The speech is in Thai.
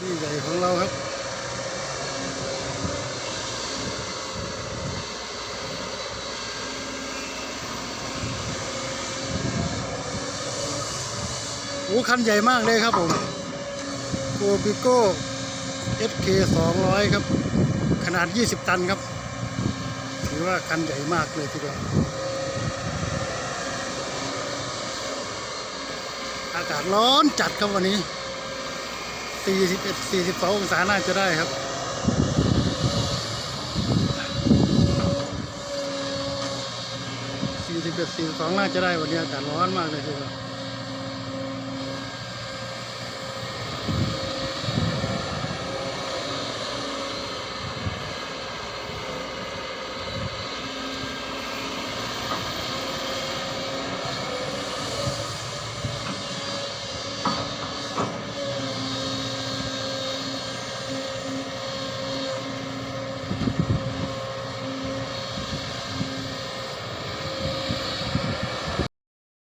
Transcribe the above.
ที่ใหญ่ของเราครับโอ้คันใหญ่มากเลยครับผมโกปิโก้ SK 200 ครับ ขนาด 20 ตันครับ ถือว่าคันใหญ่มากเลยทีเดียวอากาศร้อนจัดครับวันนี้ 41 42องศาน่าจะได้ครับ 41 42น่าจะได้วันนี้อากาศร้อนมากเลยทีเดียว